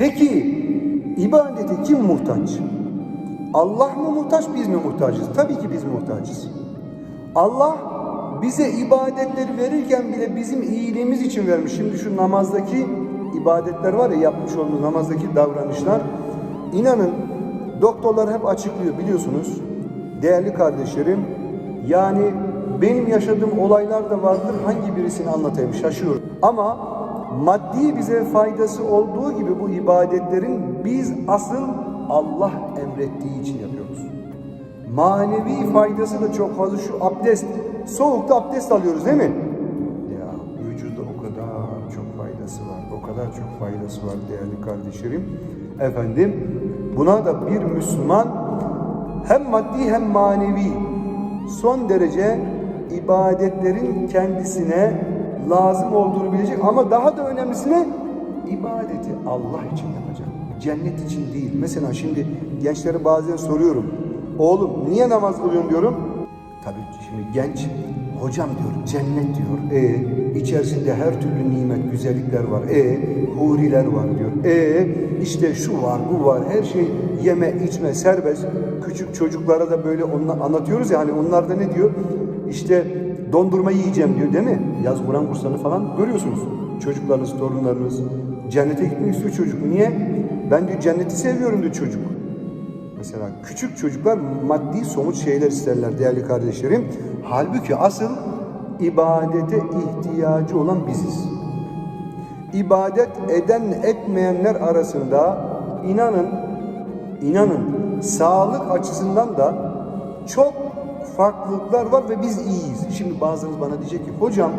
Peki ibadete kim muhtaç? Allah mı muhtaç, biz mi muhtacız? Tabii ki biz muhtacız. Allah bize ibadetleri verirken bile bizim iyiliğimiz için vermiş. Şimdi şu namazdaki ibadetler var ya yapmış olduğumuz namazdaki davranışlar. İnanın doktorlar hep açıklıyor biliyorsunuz. Değerli kardeşlerim yani benim yaşadığım olaylar da vardır. Hangi birisini anlatayım şaşıyorum. Ama maddi bize faydası olduğu gibi bu ibadetlerin biz asıl Allah emrettiği için yapıyoruz. Manevi faydası da çok fazla. Şu abdest, soğukta abdest alıyoruz değil mi? Ya vücuda o kadar çok faydası var. O kadar çok faydası var değerli kardeşlerim. Efendim buna da bir Müslüman hem maddi hem manevi son derece ibadetlerin kendisine lazım olduğunu bilecek ama daha da önemlisine ibadeti Allah için yapacak. Cennet için değil. Mesela şimdi gençlere bazen soruyorum. Oğlum niye namaz kılıyorsun diyorum. Tabii şimdi genç hocam diyor cennet diyor. E içerisinde her türlü nimet, güzellikler var. E huriler var diyor. E işte şu var, bu var. Her şey yeme, içme serbest. Küçük çocuklara da böyle onla, anlatıyoruz ya hani onlar da ne diyor? İşte dondurma yiyeceğim diyor değil mi? Yaz Kur'an kurslarını falan görüyorsunuz. Çocuklarınız, torunlarınız cennete gitmek istiyor çocuk. Niye? Ben diyor cenneti seviyorum diyor çocuk. Mesela küçük çocuklar maddi somut şeyler isterler değerli kardeşlerim. Halbuki asıl ibadete ihtiyacı olan biziz. İbadet eden etmeyenler arasında inanın inanın sağlık açısından da çok farklılıklar var ve biz iyiyiz. Şimdi bazılarınız bana diyecek ki hocam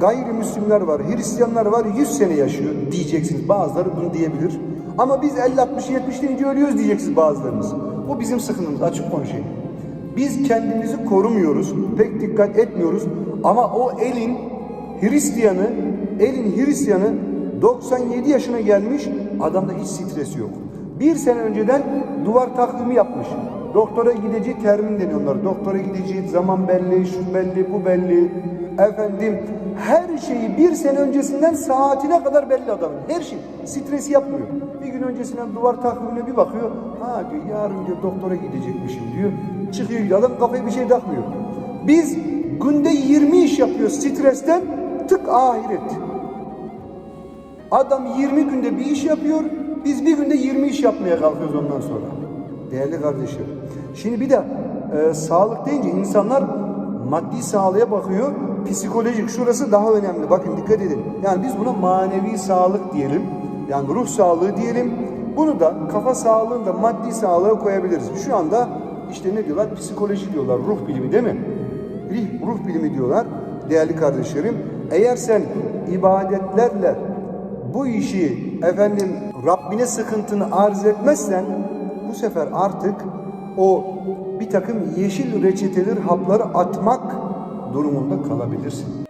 gayrimüslimler var, Hristiyanlar var 100 sene yaşıyor diyeceksiniz. Bazıları bunu diyebilir. Ama biz 50 60 70 deyince ölüyoruz diyeceksiniz bazılarınız. Bu bizim sıkıntımız açık konuşayım. Biz kendimizi korumuyoruz, pek dikkat etmiyoruz ama o elin Hristiyanı, elin Hristiyanı 97 yaşına gelmiş, adamda hiç stres yok. Bir sene önceden duvar takvimi yapmış. Doktora gideceği termin deniyorlar. Doktora gideceği zaman belli, şu belli, bu belli. Efendim her şeyi bir sene öncesinden saatine kadar belli adamın. Her şey. Stresi yapmıyor. Bir gün öncesinden duvar takvimine bir bakıyor. Ha diyor yarın diyor doktora gidecekmişim diyor. Çıkıyor. Adam kafaya bir şey takmıyor. Biz günde 20 iş yapıyoruz stresten tık ahiret. Adam 20 günde bir iş yapıyor. Biz bir günde 20 iş yapmaya kalkıyoruz ondan sonra. Değerli kardeşim. Şimdi bir de e, sağlık deyince insanlar maddi sağlığa bakıyor. Psikolojik şurası daha önemli. Bakın dikkat edin. Yani biz buna manevi sağlık diyelim. Yani ruh sağlığı diyelim. Bunu da kafa sağlığını da maddi sağlığa koyabiliriz. Şu anda işte ne diyorlar? Psikoloji diyorlar. Ruh bilimi değil mi? Ruh bilimi diyorlar. Değerli kardeşlerim. Eğer sen ibadetlerle bu işi efendim Rabbine sıkıntını arz etmezsen bu sefer artık o bir takım yeşil reçeteler hapları atmak durumunda kalabilirsin.